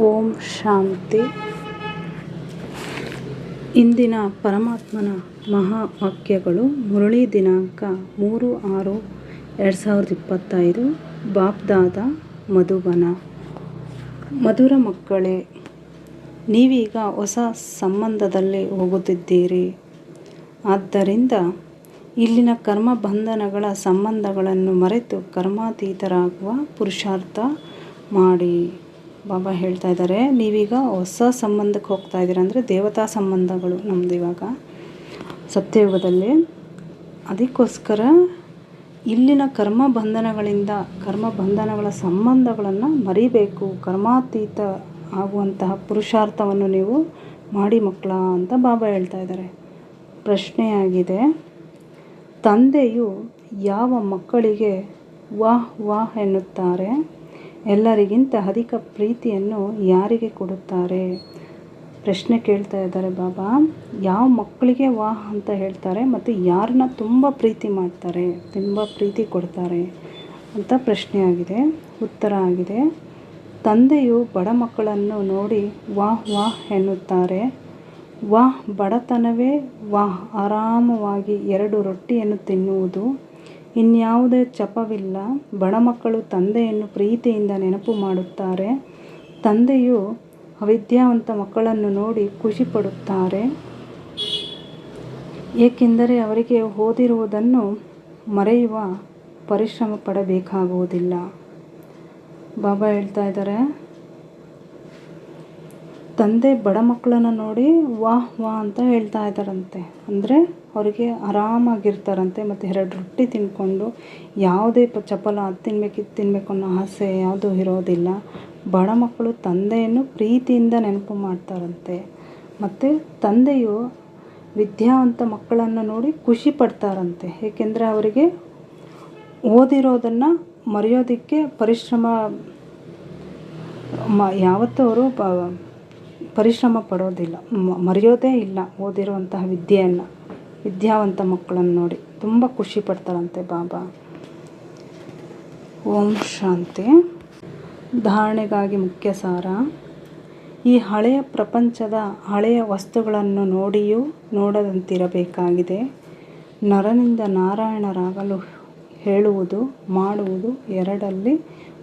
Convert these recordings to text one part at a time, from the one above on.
ಓಂ ಶಾಂತಿ. ಇಂದಿನ ಪರಮಾತ್ಮನ ಮಹಾವಾಕ್ಯಗಳು ಮುರಳಿ ದಿನಾಂಕ ಮೂರು ಆರು ಎರಡು ಸಾವಿರದ ಇಪ್ಪತ್ತೈದು. ಬಾಪ್ದಾದ ಮಧುಬನ. ಮಧುರ ಮಕ್ಕಳೇ, ನೀವೀಗ ಹೊಸ ಸಂಬಂಧದಲ್ಲಿ ಹೋಗುತ್ತಿದ್ದೀರಿ. ಆದ್ದರಿಂದ ಇಲ್ಲಿನ ಕರ್ಮ ಬಂಧನಗಳ ಸಂಬಂಧಗಳನ್ನು ಮರೆತು ಕರ್ಮಾತೀತರಾಗುವ ಪುರುಷಾರ್ಥ ಮಾಡಿ. ಬಾಬಾ ಹೇಳ್ತಾ ಇದ್ದಾರೆ, ನೀವೀಗ ಹೊಸ ಸಂಬಂಧಕ್ಕೆ ಹೋಗ್ತಾ ಇದ್ದೀರ ಅಂದರೆ ದೇವತಾ ಸಂಬಂಧಗಳು ನಮ್ಮದು ಇವಾಗ ಸತ್ಯಯುಗದಲ್ಲಿ. ಅದಕ್ಕೋಸ್ಕರ ಇಲ್ಲಿನ ಕರ್ಮ ಬಂಧನಗಳಿಂದ, ಕರ್ಮ ಬಂಧನಗಳ ಸಂಬಂಧಗಳನ್ನು ಮರಿಬೇಕು, ಕರ್ಮಾತೀತ ಆಗುವಂತಹ ಪುರುಷಾರ್ಥವನ್ನು ನೀವು ಮಾಡಿ ಮಕ್ಕಳ ಅಂತ ಬಾಬಾ ಹೇಳ್ತಾ ಇದ್ದಾರೆ. ಪ್ರಶ್ನೆಯಾಗಿದೆ, ತಂದೆಯು ಯಾವ ಮಕ್ಕಳಿಗೆ ವಾಹ್ ವಾಹ್ ಎನ್ನುತ್ತಾರೆ? ಎಲ್ಲರಿಗಿಂತ ಅಧಿಕ ಪ್ರೀತಿಯನ್ನು ಯಾರಿಗೆ ಕೊಡುತ್ತಾರೆ? ಪ್ರಶ್ನೆ ಕೇಳ್ತಾ ಇದ್ದಾರೆ ಬಾಬಾ. ಯಾವ ಮಕ್ಕಳಿಗೆ ವಾಹ್ ಅಂತ ಹೇಳ್ತಾರೆ ಮತ್ತು ಯಾರನ್ನ ತುಂಬ ಪ್ರೀತಿ ಮಾಡ್ತಾರೆ, ತುಂಬ ಪ್ರೀತಿ ಕೊಡ್ತಾರೆ ಅಂತ ಪ್ರಶ್ನೆ ಆಗಿದೆ. ಉತ್ತರ ಆಗಿದೆ. ತಂದೆಯು ಬಡ ಮಕ್ಕಳನ್ನು ನೋಡಿ ವಾಹ್ ವಾಹ್ ಎನ್ನುತ್ತಾರೆ. ವಾಹ್ ಬಡತನವೇ ವಾಹ್. ಆರಾಮವಾಗಿ ಎರಡು ರೊಟ್ಟಿಯನ್ನು ತಿನ್ನುವುದು ಇನ್ಯಾವುದೇ ಚಪವಿಲ್ಲ, ಬಡ ಮಕ್ಕಳು ತಂದೆಯನ್ನು ಪ್ರೀತಿಯಿಂದ ನೆನಪು ಮಾಡುತ್ತಾರೆ. ತಂದೆಯು ಅವಿದ್ಯಾವಂತ ಮಕ್ಕಳನ್ನು ನೋಡಿ ಖುಷಿಪಡುತ್ತಾರೆ ಏಕೆಂದರೆ ಅವರಿಗೆ ಓದಿರುವುದನ್ನು ಮರೆಯುವ ಪರಿಶ್ರಮ ಪಡಬೇಕಾಗುವುದಿಲ್ಲ. ಬಾಬಾ ಹೇಳ್ತಾ ಇದ್ದಾರೆ, ತಂದೆ ಬಡ ಮಕ್ಕಳನ್ನು ನೋಡಿ ವಾಹ್ ವಾಹ್ ಅಂತ ಹೇಳ್ತಾ ಇದ್ದಾರಂತೆ. ಅಂದರೆ ಅವರಿಗೆ ಆರಾಮಾಗಿರ್ತಾರಂತೆ ಮತ್ತು ಎರಡು ರೊಟ್ಟಿ ತಿಂದ್ಕೊಂಡು ಯಾವುದೇ ಪ ಚಪಲ ಅದು ತಿನ್ಬೇಕು, ಇದು ತಿನ್ನಬೇಕು ಅನ್ನೋ ಆಸೆ ಯಾವುದೂ ಇರೋದಿಲ್ಲ. ಬಡ ಮಕ್ಕಳು ತಂದೆಯನ್ನು ಪ್ರೀತಿಯಿಂದ ನೆನಪು ಮಾಡ್ತಾರಂತೆ. ಮತ್ತು ತಂದೆಯು ವಿದ್ಯಾವಂತ ಮಕ್ಕಳನ್ನು ನೋಡಿ ಖುಷಿ ಪಡ್ತಾರಂತೆ. ಏಕೆಂದರೆ ಅವರಿಗೆ ಓದಿರೋದನ್ನು ಮರೆಯೋದಕ್ಕೆ ಪರಿಶ್ರಮ, ಮ, ಯಾವತ್ತೂ ಅವರು ಪರಿಶ್ರಮ ಪಡೋದಿಲ್ಲ. ಮರೆಯೋದೇ ಇಲ್ಲ ಓದಿರುವಂತಹ ವಿದ್ಯೆಯನ್ನು. ವಿದ್ಯಾವಂತ ಮಕ್ಕಳನ್ನು ನೋಡಿ ತುಂಬ ಖುಷಿ ಪಡ್ತಾರಂತೆ ಬಾಬಾ. ಓಂ ಶಾಂತಿ. ಧಾರಣೆಗಾಗಿ ಮುಖ್ಯ ಸಾರ. ಈ ಹಳೆಯ ಪ್ರಪಂಚದ ಹಳೆಯ ವಸ್ತುಗಳನ್ನು ನೋಡಿಯೂ ನೋಡದಂತಿರಬೇಕಾಗಿದೆ. ನರನಿಂದ ನಾರಾಯಣರಾಗಲು ಹೇಳುವುದು, ಮಾಡುವುದು ಎರಡಲ್ಲಿ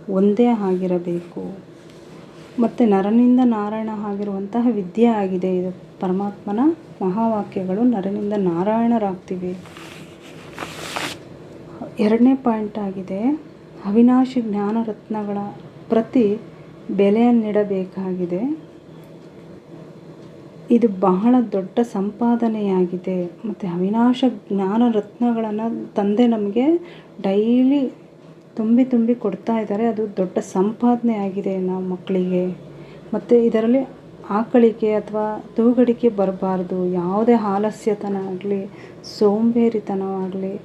ಒಂದೇ ಆಗಿರಬೇಕು. ಮತ್ತು ನರನಿಂದ ನಾರಾಯಣ ಆಗಿರುವಂತಹ ವಿದ್ಯೆ ಆಗಿದೆ ಇದು ಪರಮಾತ್ಮನ. ಮಹಾವಾಕ್ಯಗಳು ನರನಿಂದ ನಾರಾಯಣರಾಗ್ತೀವಿ. ಎರಡನೇ ಪಾಯಿಂಟ್ ಆಗಿದೆ, ಅವಿನಾಶಿ ಜ್ಞಾನ ರತ್ನಗಳ ಪ್ರತಿ ಬೆಲೆಯನ್ನಿಡಬೇಕಾಗಿದೆ. ಇದು ಬಹಳ ದೊಡ್ಡ ಸಂಪಾದನೆಯಾಗಿದೆ. ಮತ್ತು ಅವಿನಾಶ ಜ್ಞಾನ ರತ್ನಗಳನ್ನು ತಂದೆ ನಮಗೆ ಡೈಲಿ ತುಂಬಿ ತುಂಬಿ ಕೊಡ್ತಾ ಇದ್ದಾರೆ. ಅದು ದೊಡ್ಡ ಸಂಪಾದನೆ ಆಗಿದೆ ನಾವು ಮಕ್ಕಳಿಗೆ. ಮತ್ತು ಇದರಲ್ಲಿ ಆಕಳಿಕೆ ಅಥವಾ ತೂಗಡಿಕೆ ಬರಬಾರ್ದು. ಯಾವುದೇ ಆಲಸ್ಯತನ ಆಗಲಿ, ಸೋಂಬೇರಿತನವಾಗಲಿ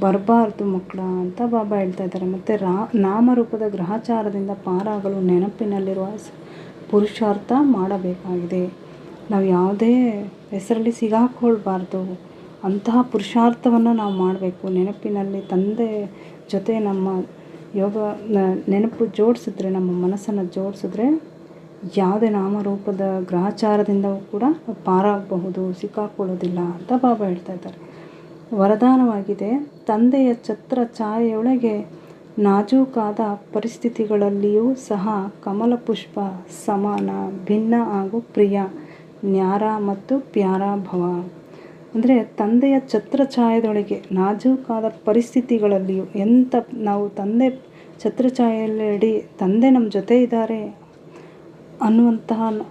ಬರಬಾರ್ದು ಮಕ್ಕಳ ಅಂತ ಬಾಬಾ ಹೇಳ್ತಾ ಇದ್ದಾರೆ. ಮತ್ತು ರಾ ನಾಮರೂಪದ ಗ್ರಹಚಾರದಿಂದ ಪಾರಾಗಲು ನೆನಪಿನಲ್ಲಿರುವ ಪುರುಷಾರ್ಥ ಮಾಡಬೇಕಾಗಿದೆ. ನಾವು ಯಾವುದೇ ಹೆಸರಲ್ಲಿ ಸಿಗಾಕೊಳ್ಬಾರ್ದು. ಅಂತಹ ಪುರುಷಾರ್ಥವನ್ನು ನಾವು ಮಾಡಬೇಕು. ನೆನಪಿನಲ್ಲಿ ತಂದೆ ಜೊತೆ ನಮ್ಮ ಯೋಗ ನೆನಪು ಜೋಡಿಸಿದ್ರೆ, ನಮ್ಮ ಮನಸ್ಸನ್ನು ಜೋಡಿಸಿದ್ರೆ ಯಾವುದೇ ನಾಮರೂಪದ ಗ್ರಹಚಾರದಿಂದ ಕೂಡ ಪಾರಾಗಬಹುದು, ಸಿಕ್ಕಾಕೊಳ್ಳೋದಿಲ್ಲ ಅಂತ ಬಾಬಾ ಹೇಳ್ತಾ ಇದ್ದಾರೆ. ವರದಾನವಾಗಿದೆ, ತಂದೆಯ ಛತ್ರ ಛಾಯೆಯೊಳಗೆ ನಾಜೂಕಾದ ಪರಿಸ್ಥಿತಿಗಳಲ್ಲಿಯೂ ಸಹ ಕಮಲ ಪುಷ್ಪ ಸಮಾನ, ಭಿನ್ನ ಹಾಗೂ ಪ್ರಿಯ, ನ್ಯಾರ ಮತ್ತು ಪ್ಯಾರ ಭವ. ಅಂದರೆ ತಂದೆಯ ಛತ್ರಛಾಯದೊಳಗೆ ನಾಜೂಕಾದ ಪರಿಸ್ಥಿತಿಗಳಲ್ಲಿಯೂ ಎಂಥ ನಾವು ತಂದೆ ಛತ್ರಛಾಯೆಯಲ್ಲಡಿ ತಂದೆ ನಮ್ಮ ಜೊತೆ ಇದ್ದಾರೆ ಅನ್ನುವಂತಹ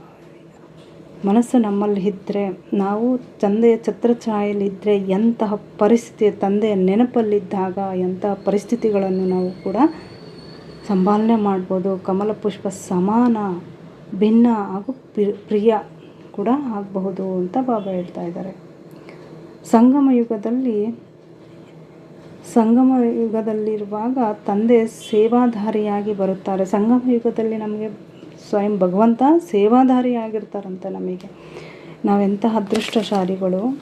ಮನಸ್ಸು ನಮ್ಮಲ್ಲಿ ಇದ್ದರೆ ನಾವು ತಂದೆಯ ಛತ್ರಛಾಯೆಯಲ್ಲಿದ್ದರೆ ಎಂತಹ ಪರಿಸ್ಥಿತಿ ತಂದೆಯ ನೆನಪಲ್ಲಿದ್ದಾಗ ಎಂತಹ ಪರಿಸ್ಥಿತಿಗಳನ್ನು ನಾವು ಕೂಡ ಸಂಭಾಲನೆ ಮಾಡ್ಬೋದು. ಕಮಲ ಪುಷ್ಪ ಸಮಾನ, ಭಿನ್ನ ಹಾಗೂ ಪ್ರಿಯ ಕೂಡ ಆಗಬಹುದು ಅಂತ ಬಾಬಾ ಹೇಳ್ತಾ ಇದ್ದಾರೆ. ಸಂಗಮ ಯುಗದಲ್ಲಿ, ಸಂಗಮ ಯುಗದಲ್ಲಿರುವಾಗ ತಂದೆ ಸೇವಾಧಾರಿಯಾಗಿ ಬರುತ್ತಾರೆ. ಸಂಗಮ ಯುಗದಲ್ಲಿ ನಮಗೆ ಸ್ವಯಂ ಭಗವಂತ ಸೇವಾಧಾರಿಯಾಗಿರ್ತಾರಂತೆ ನಮಗೆ. ನಾವೆಂತಹ ಅದೃಷ್ಟಶಾಲಿಗಳು.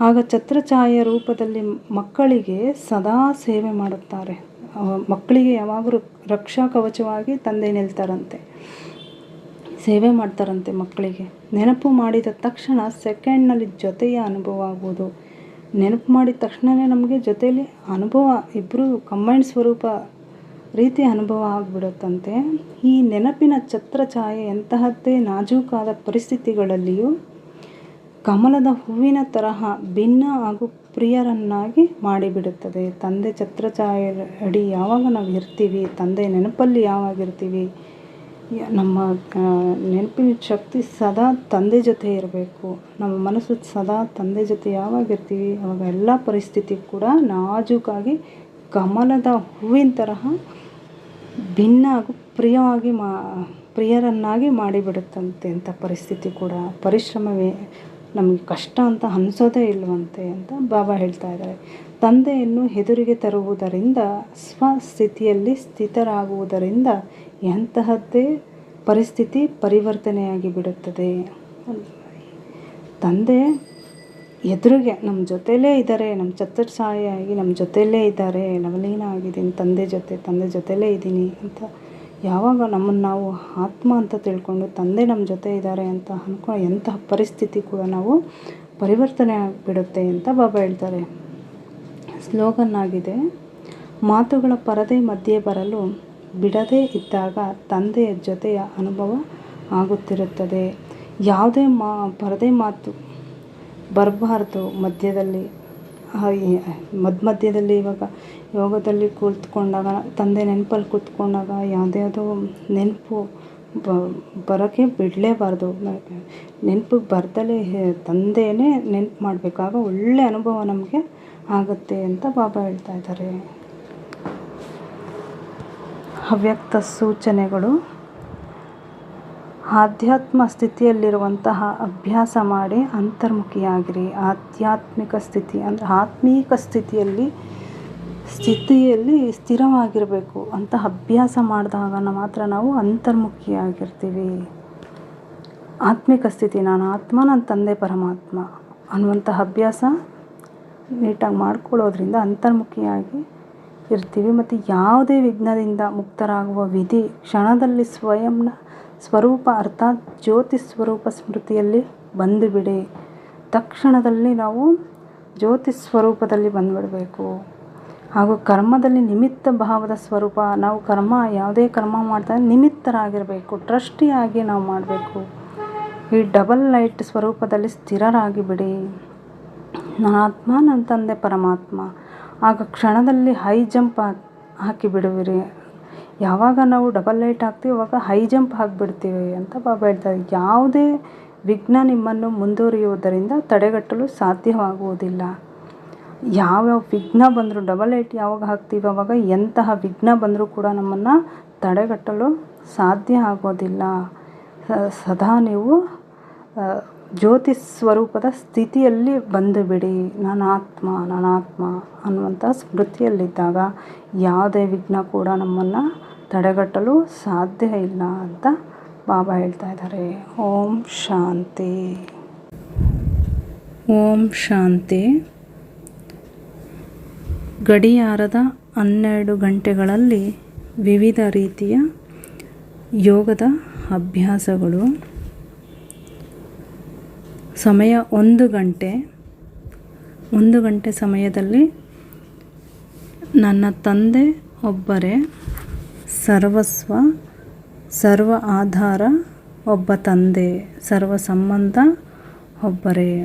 ಆಗ ಛತ್ರಛಾಯ ರೂಪದಲ್ಲಿ ಮಕ್ಕಳಿಗೆ ಸದಾ ಸೇವೆ ಮಾಡುತ್ತಾರೆ. ಮಕ್ಕಳಿಗೆ ಯಾವಾಗಲೂ ರಕ್ಷಾ ಕವಚವಾಗಿ ತಂದೆ ನಿಲ್ತಾರಂತೆ. ಸೇವೆ ಮಾಡ್ತಾರಂತೆ ಮಕ್ಕಳಿಗೆ. ನೆನಪು ಮಾಡಿದ ತಕ್ಷಣ ಸೆಕೆಂಡ್ನಲ್ಲಿ ಜೊತೆಯ ಅನುಭವ ಆಗುವುದು. ನೆನಪು ಮಾಡಿದ ತಕ್ಷಣವೇ ನಮಗೆ ಜೊತೆಯಲ್ಲಿ ಅನುಭವ. ಇಬ್ಬರು ಕಂಬೈಂಡ್ ಸ್ವರೂಪ ರೀತಿ ಅನುಭವ ಆಗಿಬಿಡುತ್ತಂತೆ. ಈ ನೆನಪಿನ ಛತ್ರ ಛಾಯೆ ಎಂತಹದ್ದೇ ನಾಜೂಕಾದ ಪರಿಸ್ಥಿತಿಗಳಲ್ಲಿಯೂ ಕಮಲದ ಹೂವಿನ ತರಹ ಭಿನ್ನ ಹಾಗೂ ಪ್ರಿಯರನ್ನಾಗಿ ಮಾಡಿಬಿಡುತ್ತದೆ. ತಂದೆ ಛತ್ರಛಾಯೆ ಅಡಿ ಯಾವಾಗ ನಾವು ಇರ್ತೀವಿ, ತಂದೆ ನೆನಪಲ್ಲಿ ಯಾವಾಗ ಇರ್ತೀವಿ, ನಮ್ಮ ನೆನಪಿನ ಶಕ್ತಿ ಸದಾ ತಂದೆ ಜೊತೆ ಇರಬೇಕು. ನಮ್ಮ ಮನಸ್ಸು ಸದಾ ತಂದೆ ಜೊತೆ ಯಾವಾಗ ಇರ್ತೀವಿ, ಅವಾಗ ಎಲ್ಲ ಪರಿಸ್ಥಿತಿ ಕೂಡ ನಾಜೂಕಾಗಿ ಕಮಲದ ಹೂವಿನ ತರಹ ಭಿನ್ನ ಹಾಗೂ ಪ್ರಿಯವಾಗಿ ಮಾ, ಪ್ರಿಯರನ್ನಾಗಿ ಮಾಡಿಬಿಡುತ್ತಂತೆ ಅಂತ ಪರಿಸ್ಥಿತಿ ಕೂಡ, ಪರಿಶ್ರಮವೇ ನಮಗೆ ಕಷ್ಟ ಅಂತ ಅನಿಸೋದೇ ಇಲ್ಲವಂತೆ ಅಂತ ಬಾಬಾ ಹೇಳ್ತಾ ಇದ್ದಾರೆ. ತಂದೆಯನ್ನು ಎದುರಿಗೆ ತರುವುದರಿಂದ, ಸ್ವಸ್ಥಿತಿಯಲ್ಲಿ ಸ್ಥಿತರಾಗುವುದರಿಂದ ಎಂತಹದ್ದೇ ಪರಿಸ್ಥಿತಿ ಪರಿವರ್ತನೆಯಾಗಿ ಬಿಡುತ್ತದೆ. ತಂದೆ ಎದುರಿಗೆ ನಮ್ಮ ಜೊತೆಯಲ್ಲೇ ಇದ್ದಾರೆ, ನಮ್ಮ ಛತ್ರಛಾಯೆಯಾಗಿ ನಮ್ಮ ಜೊತೆಯಲ್ಲೇ ಇದ್ದಾರೆ ನವಲೀನ ಆಗಿದ್ದೀನಿ ತಂದೆ ಜೊತೆ, ತಂದೆ ಜೊತೆಯಲ್ಲೇ ಇದ್ದೀನಿ ಅಂತ ಯಾವಾಗ ನಮ್ಮನ್ನು ನಾವು ಆತ್ಮ ಅಂತ ತಿಳ್ಕೊಂಡು ತಂದೆ ನಮ್ಮ ಜೊತೆ ಇದ್ದಾರೆ ಅಂತ ಅಂದ್ಕೊ ಎಂತಹ ಪರಿಸ್ಥಿತಿ ಕೂಡ ನಾವು ಪರಿವರ್ತನೆ ಆಗಿಬಿಡುತ್ತೆ ಅಂತ ಬಾಬಾ ಹೇಳ್ತಾರೆ. ಸ್ಲೋಗನ್ ಆಗಿದೆ ಮಾತುಗಳ ಪರದೆ ಮಧ್ಯೆ ಬರಲು ಬಿಡದೇ ಇದ್ದಾಗ ತಂದೆಯ ಜೊತೆಯ ಅನುಭವ ಆಗುತ್ತಿರುತ್ತದೆ. ಯಾವುದೇ ಮಾ, ಪರದೆ ಮಾತು ಬರಬಾರ್ದು ಮಧ್ಯದಲ್ಲಿ. ಮಧ್ಯ ಮಧ್ಯದಲ್ಲಿ ಇವಾಗ, ಯೋಗದಲ್ಲಿ ಕುಳಿತ್ಕೊಂಡಾಗ ತಂದೆ ನೆನಪಲ್ಲಿ ಕೂತ್ಕೊಂಡಾಗ ಯಾವುದ್ಯಾವ್ದೋ ನೆನಪು ಬರೋಕ್ಕೆ ಬಿಡಲೇಬಾರ್ದು. ನೆನ್ಪಿಗೆ ಬರ್ದಲೇ ತಂದೆಯೇ ನೆನ್ಪು ಮಾಡಬೇಕಾಗ ಒಳ್ಳೆಯ ಅನುಭವ ನಮಗೆ ಆಗುತ್ತೆ ಅಂತ ಬಾಬಾ ಹೇಳ್ತಾ ಇದ್ದಾರೆ. ಅವ್ಯಕ್ತ ಸೂಚನೆಗಳು. ಆಧ್ಯಾತ್ಮ ಸ್ಥಿತಿಯಲ್ಲಿರುವಂತಹ ಅಭ್ಯಾಸ ಮಾಡಿ ಅಂತರ್ಮುಖಿಯಾಗಿರಿ. ಆಧ್ಯಾತ್ಮಿಕ ಸ್ಥಿತಿ ಅಂದರೆ ಆತ್ಮೀಕ ಸ್ಥಿತಿಯಲ್ಲಿ ಸ್ಥಿತಿಯಲ್ಲಿ ಸ್ಥಿರವಾಗಿರಬೇಕು. ಅಂತ ಅಭ್ಯಾಸ ಮಾಡಿದಾಗ ಮಾತ್ರ ನಾವು ಅಂತರ್ಮುಖಿಯಾಗಿರ್ತೀವಿ. ಆತ್ಮಿಕ ಸ್ಥಿತಿ, ನಾನು ಆತ್ಮ, ನನ್ನ ತಂದೆ ಪರಮಾತ್ಮ ಅನ್ನುವಂಥ ಅಭ್ಯಾಸ ನೀಟಾಗಿ ಮಾಡ್ಕೊಳ್ಳೋದ್ರಿಂದ ಅಂತರ್ಮುಖಿಯಾಗಿ ಇರ್ತೀವಿ. ಮತ್ತು ಯಾವುದೇ ವಿಘ್ನದಿಂದ ಮುಕ್ತರಾಗುವ ವಿಧಿ ಕ್ಷಣದಲ್ಲಿ ಸ್ವಯಂನ ಸ್ವರೂಪ ಅರ್ಥಾತ್ ಜ್ಯೋತಿ ಸ್ವರೂಪ ಸ್ಮೃತಿಯಲ್ಲಿ ಬಂದುಬಿಡಿ. ತಕ್ಷಣದಲ್ಲಿ ನಾವು ಜ್ಯೋತಿ ಸ್ವರೂಪದಲ್ಲಿ ಬಂದುಬಿಡಬೇಕು. ಹಾಗೂ ಕರ್ಮದಲ್ಲಿ ನಿಮಿತ್ತ ಭಾವದ ಸ್ವರೂಪ, ನಾವು ಕರ್ಮ ಯಾವುದೇ ಕರ್ಮ ಮಾಡ್ತಾ ನಿಮಿತ್ತರಾಗಿರಬೇಕು ಟ್ರಸ್ಟಿಯಾಗಿ ನಾವು ಮಾಡಬೇಕು. ಈ ಡಬಲ್ ಲೈಟ್ ಸ್ವರೂಪದಲ್ಲಿ ಸ್ಥಿರರಾಗಿ ಬಿಡಿ ನನ್ನ ಆತ್ಮ ನನ್ನ ತಂದೆ ಪರಮಾತ್ಮ. ಆಗ ಕ್ಷಣದಲ್ಲಿ ಹೈ ಜಂಪ್ ಹಾಕಿ ಬಿಡುವಿರಿ ಯಾವಾಗ ನಾವು ಡಬಲ್ ಲೈಟ್ ಹಾಕ್ತೀವಿ ಅವಾಗ ಹೈ ಜಂಪ್ ಹಾಕಿಬಿಡ್ತೀವಿ ಅಂತ ಬಾಬಾ ಹೇಳ್ತಾರೆ. ಯಾವುದೇ ವಿಘ್ನ ನಿಮ್ಮನ್ನು ಮುಂದುವರಿಯುವುದರಿಂದ ತಡೆಗಟ್ಟಲು ಸಾಧ್ಯವಾಗುವುದಿಲ್ಲ. ಯಾವ್ಯಾವ ವಿಘ್ನ ಬಂದರೂ ಡಬಲ್ ಲೈಟ್ ಯಾವಾಗ ಹಾಕ್ತೀವಿ ಅವಾಗ ಎಂತಹ ವಿಘ್ನ ಬಂದರೂ ಕೂಡ ನಮ್ಮನ್ನು ತಡೆಗಟ್ಟಲು ಸಾಧ್ಯ ಆಗೋದಿಲ್ಲ. ಸದಾ ನೀವು ಜ್ಯೋತಿ ಸ್ವರೂಪದ ಸ್ಥಿತಿಯಲ್ಲಿ ಬಂದು ಬಿಡಿ ನಾನು ಆತ್ಮ ನಾನು ಆತ್ಮ ಅನ್ನುವಂಥ ಸ್ಮೃತಿಯಲ್ಲಿದ್ದಾಗ ಯಾವುದೇ ವಿಘ್ನ ಕೂಡ ನಮ್ಮನ್ನು ತಡೆಗಟ್ಟಲು ಸಾಧ್ಯ ಇಲ್ಲ ಅಂತ ಬಾಬಾ ಹೇಳ್ತಾ ಇದ್ದಾರೆ. ಓಂ ಶಾಂತಿ. ಓಂ ಶಾಂತಿ. ಗಡಿಯಾರದ ಹನ್ನೆರಡು ಗಂಟೆಗಳಲ್ಲಿ ವಿವಿಧ ರೀತಿಯ ಯೋಗದ ಅಭ್ಯಾಸಗಳು. ಸಮಯ ಒಂದು ಗಂಟೆ. ಒಂದು ಗಂಟೆ ಸಮಯದಲ್ಲಿ ನನ್ನ ತಂದೆ ಒಬ್ಬರೇ ಸರ್ವಸ್ವ, ಸರ್ವ ಆಧಾರ, ಒಬ್ಬ ತಂದೆ, ಸರ್ವ ಸಂಬಂಧ ಒಬ್ಬರೇ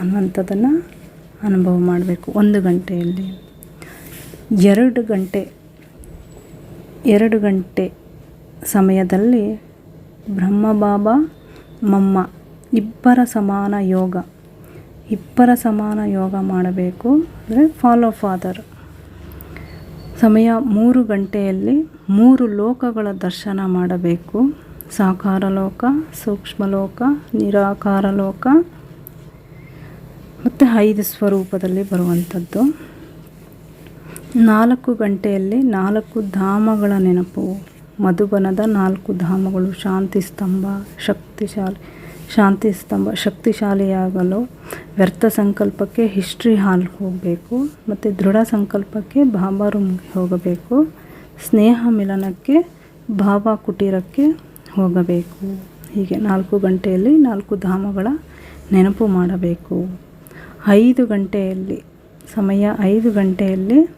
ಅನ್ನುವಂಥದ್ದನ್ನು ಅನುಭವ ಮಾಡಬೇಕು ಒಂದು ಗಂಟೆಯಲ್ಲಿ. ಎರಡು ಗಂಟೆ ಎರಡು ಗಂಟೆ ಸಮಯದಲ್ಲಿ ಬ್ರಹ್ಮಬಾಬಾ ಮಮ್ಮ ಇಬ್ಬರ ಸಮಾನ ಯೋಗ. ಇಬ್ಬರ ಸಮಾನ ಯೋಗ ಮಾಡಬೇಕು ಅಂದರೆ ಫಾಲೋ ಫಾದರ್ ಸಮಯ ಮೂರು ಗಂಟೆಯಲ್ಲಿ ಮೂರು ಲೋಕಗಳ ದರ್ಶನ ಮಾಡಬೇಕು. ಸಾಕಾರ ಲೋಕ, ಸೂಕ್ಷ್ಮ ಲೋಕ, ನಿರಾಕಾರ ಲೋಕ ಮತ್ತು ಐದು ಸ್ವರೂಪದಲ್ಲಿ ಬರುವಂಥದ್ದು. ನಾಲ್ಕು ಗಂಟೆಯಲ್ಲಿ ನಾಲ್ಕು ಧಾಮಗಳ ನೆನಪು. ಮಧುಬನದ ನಾಲ್ಕು ಧಾಮಗಳು, ಶಾಂತಿ ಸ್ತಂಭ, ಶಕ್ತಿಶಾಲಿ ಶಾಂತಿ ಸ್ತಂಭ, ಶಕ್ತಿಶಾಲಿಯಾಗಲು ವ್ಯರ್ಥ ಸಂಕಲ್ಪಕ್ಕೆ ಹಿಸ್ಟ್ರಿ ಹಾಲ್ ಹೋಗಬೇಕು, ಮತ್ತು ದೃಢ ಸಂಕಲ್ಪಕ್ಕೆ ಬಾಬಾ ರೂಮ್ಗೆ ಹೋಗಬೇಕು, ಸ್ನೇಹ ಮಿಲನಕ್ಕೆ ಬಾಬಾ ಕುಟೀರಕ್ಕೆ ಹೋಗಬೇಕು. ಹೀಗೆ ನಾಲ್ಕು ಗಂಟೆಯಲ್ಲಿ ನಾಲ್ಕು ಧಾಮಗಳ ನೆನಪು ಮಾಡಬೇಕು. ಐದು ಗಂಟೆಯಲ್ಲಿ, ಸಮಯ ಐದು ಗಂಟೆಯಲ್ಲಿ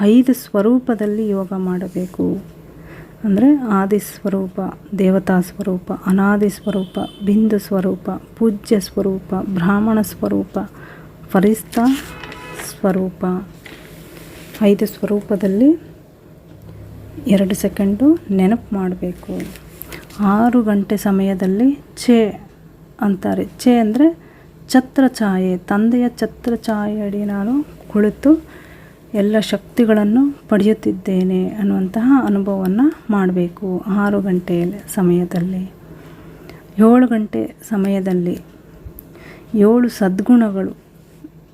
ಐದು ಸ್ವರೂಪದಲ್ಲಿ ಯೋಗ ಮಾಡಬೇಕು. ಅಂದರೆ ಆದಿ ಸ್ವರೂಪ, ದೇವತಾ ಸ್ವರೂಪ, ಅನಾದಿ ಸ್ವರೂಪ, ಬಿಂದು ಸ್ವರೂಪ, ಪೂಜ್ಯ ಸ್ವರೂಪ, ಬ್ರಾಹ್ಮಣ ಸ್ವರೂಪ ಫರಿಸ್ತ ಸ್ವರೂಪ. ಐದು ಸ್ವರೂಪದಲ್ಲಿ ಎರಡು ಸೆಕೆಂಡು ನೆನಪು ಮಾಡಬೇಕು. ಆರು ಗಂಟೆ ಸಮಯದಲ್ಲಿ ಛೆ ಅಂತಾರೆ. ಛೆ ಅಂದರೆ ಛತ್ರ ಛಾಯೆ ತಂದೆಯ ಛತ್ರ ಛಾಯೆಯಡಿ ನಾನು ಕುಳಿತು ಎಲ್ಲ ಶಕ್ತಿಗಳನ್ನು ಪಡೆಯುತ್ತಿದ್ದೇನೆ ಅನ್ನುವಂತಹ ಅನುಭವವನ್ನು ಮಾಡಬೇಕು ಆರು ಗಂಟೆ ಸಮಯದಲ್ಲಿ. ಏಳು ಗಂಟೆ ಸಮಯದಲ್ಲಿ ಏಳು ಸದ್ಗುಣಗಳು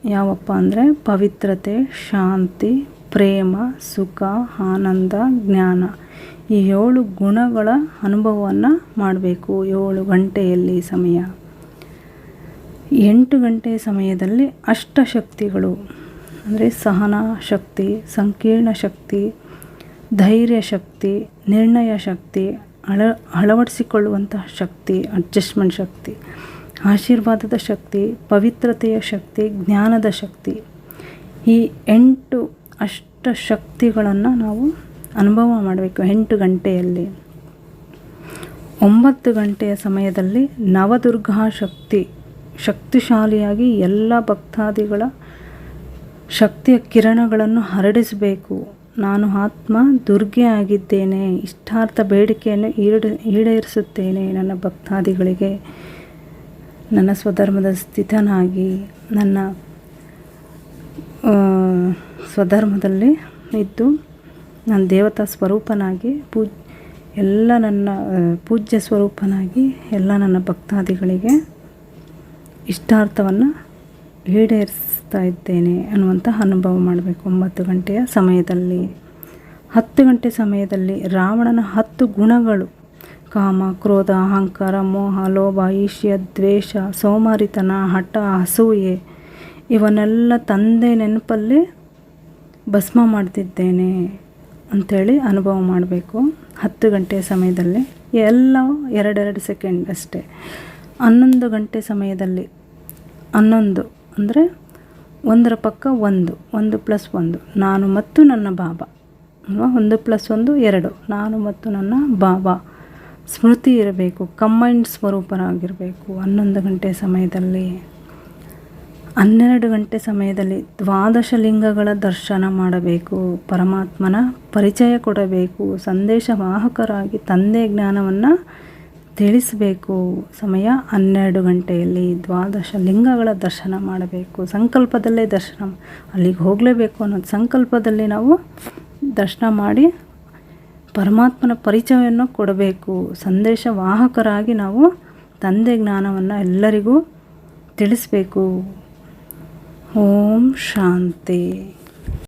ಯಾವಪ್ಪ ಅಂದರೆ ಪವಿತ್ರತೆ, ಶಾಂತಿ, ಪ್ರೇಮ, ಸುಖ, ಆನಂದ, ಜ್ಞಾನ. ಈ ಏಳು ಗುಣಗಳ ಅನುಭವವನ್ನು ಮಾಡಬೇಕು ಏಳು ಗಂಟೆಯಲ್ಲಿ ಸಮಯ. ಎಂಟು ಗಂಟೆ ಸಮಯದಲ್ಲಿ ಅಷ್ಟಶಕ್ತಿಗಳು ಅಂದರೆ ಸಹನ ಶಕ್ತಿ, ಸಂಕೀರ್ಣ ಶಕ್ತಿ, ಧೈರ್ಯ ಶಕ್ತಿ, ನಿರ್ಣಯ ಶಕ್ತಿ, ಅಳ, ಅಳವಡಿಸಿಕೊಳ್ಳುವಂತಹ ಶಕ್ತಿ ಅಡ್ಜಸ್ಟ್ಮೆಂಟ್ ಶಕ್ತಿ, ಆಶೀರ್ವಾದದ ಶಕ್ತಿ, ಪವಿತ್ರತೆಯ ಶಕ್ತಿ, ಜ್ಞಾನದ ಶಕ್ತಿ. ಈ ಎಂಟು ಅಷ್ಟ ಶಕ್ತಿಗಳನ್ನು ನಾವು ಅನುಭವ ಮಾಡಬೇಕು ಎಂಟು ಗಂಟೆಯಲ್ಲಿ. ಒಂಬತ್ತು ಗಂಟೆಯ ಸಮಯದಲ್ಲಿ ನವದುರ್ಗಾ ಶಕ್ತಿ, ಶಕ್ತಿಶಾಲಿಯಾಗಿ ಎಲ್ಲ ಭಕ್ತಾದಿಗಳ ಶಕ್ತಿಯ ಕಿರಣಗಳನ್ನು ಹರಡಿಸಬೇಕು. ನಾನು ಆತ್ಮ ದುರ್ಗೆ ಆಗಿದ್ದೇನೆ. ಇಷ್ಟಾರ್ಥ ಬೇಡಿಕೆಯನ್ನು ಈಡ, ಈಡೇರಿಸುತ್ತೇನೆ ನನ್ನ ಭಕ್ತಾದಿಗಳಿಗೆ. ನನ್ನ ಸ್ವಧರ್ಮದ ಸ್ಥಿತನಾಗಿ ನನ್ನ ಸ್ವಧರ್ಮದಲ್ಲಿ ಇದ್ದು ನನ್ನ ದೇವತಾ ಸ್ವರೂಪನಾಗಿ ಪೂಜ್, ಎಲ್ಲ ನನ್ನ ಪೂಜ್ಯ ಸ್ವರೂಪನಾಗಿ ಎಲ್ಲ ನನ್ನ ಭಕ್ತಾದಿಗಳಿಗೆ ಇಷ್ಟಾರ್ಥವನ್ನು ಈಡೇರಿಸ್ತಾ ಇದ್ದೇನೆ ಅನ್ನುವಂಥ ಅನುಭವ ಮಾಡಬೇಕು. ಒಂಬತ್ತು ಗಂಟೆಯ ಸಮಯದಲ್ಲಿ, ಹತ್ತು ಗಂಟೆ ಸಮಯದಲ್ಲಿ ರಾವಣನ ಹತ್ತು ಗುಣಗಳು, ಕಾಮ, ಕ್ರೋಧ, ಅಹಂಕಾರ, ಮೋಹ, ಲೋಭ ಈಶ್ಯ ದ್ವೇಷ, ಸೋಮಾರಿತನ, ಹಠ, ಅಸೂಯೆ, ಇವನ್ನೆಲ್ಲ ತಂದೆ ನೆನಪಲ್ಲಿ ಭಸ್ಮ ಮಾಡ್ತಿದ್ದೇನೆ ಅಂಥೇಳಿ ಅನುಭವ ಮಾಡಬೇಕು. ಹತ್ತು ಗಂಟೆಯ ಸಮಯದಲ್ಲಿ, ಎಲ್ಲ ಎರಡೆರಡು ಸೆಕೆಂಡ್ ಅಷ್ಟೇ. ಹನ್ನೊಂದು ಗಂಟೆ ಸಮಯದಲ್ಲಿ, ಹನ್ನೊಂದು ಅಂದರೆ ಒಂದರ ಪಕ್ಕ ಒಂದು ಒಂದು ಪ್ಲಸ್ ಒಂದು. ನಾನು ಮತ್ತು ನನ್ನ ಬಾಬಾ ಅಲ್ವಾ? ಒಂದು ಪ್ಲಸ್ ಒಂದು, ಎರಡು. ನಾನು ಮತ್ತು ನನ್ನ ಬಾಬಾ ಸ್ಮೃತಿ ಇರಬೇಕು ಕಂಬೈಂಡ್ ಸ್ವರೂಪರಾಗಿರಬೇಕು ಹನ್ನೊಂದು ಗಂಟೆ ಸಮಯದಲ್ಲಿ, ಹನ್ನೆರಡು ಗಂಟೆ ಸಮಯದಲ್ಲಿ ದ್ವಾದಶ ಲಿಂಗಗಳ ದರ್ಶನ ಮಾಡಬೇಕು, ಪರಮಾತ್ಮನ ಪರಿಚಯ ಕೊಡಬೇಕು ಸಂದೇಶ ವಾಹಕರಾಗಿ ತಂದೆ ಜ್ಞಾನವನ್ನು ತಿಳಿಸಬೇಕು. ಸಮಯ ಹನ್ನೆರಡು ಗಂಟೆಯಲ್ಲಿ ದ್ವಾದಶ ಲಿಂಗಗಳ ದರ್ಶನ ಮಾಡಬೇಕು. ಸಂಕಲ್ಪದಲ್ಲೇ ದರ್ಶನ ಅಲ್ಲಿಗೆ ಹೋಗಲೇಬೇಕು ಅನ್ನೋದು. ಸಂಕಲ್ಪದಲ್ಲಿ ನಾವು ದರ್ಶನ ಮಾಡಿ ಪರಮಾತ್ಮನ ಪರಿಚಯವನ್ನು ಕೊಡಬೇಕು. ಸಂದೇಶ ವಾಹಕರಾಗಿ ನಾವು ತಂದೆ ಜ್ಞಾನವನ್ನು ಎಲ್ಲರಿಗೂ ತಿಳಿಸ್ಬೇಕು. ಓಂ ಶಾಂತಿ.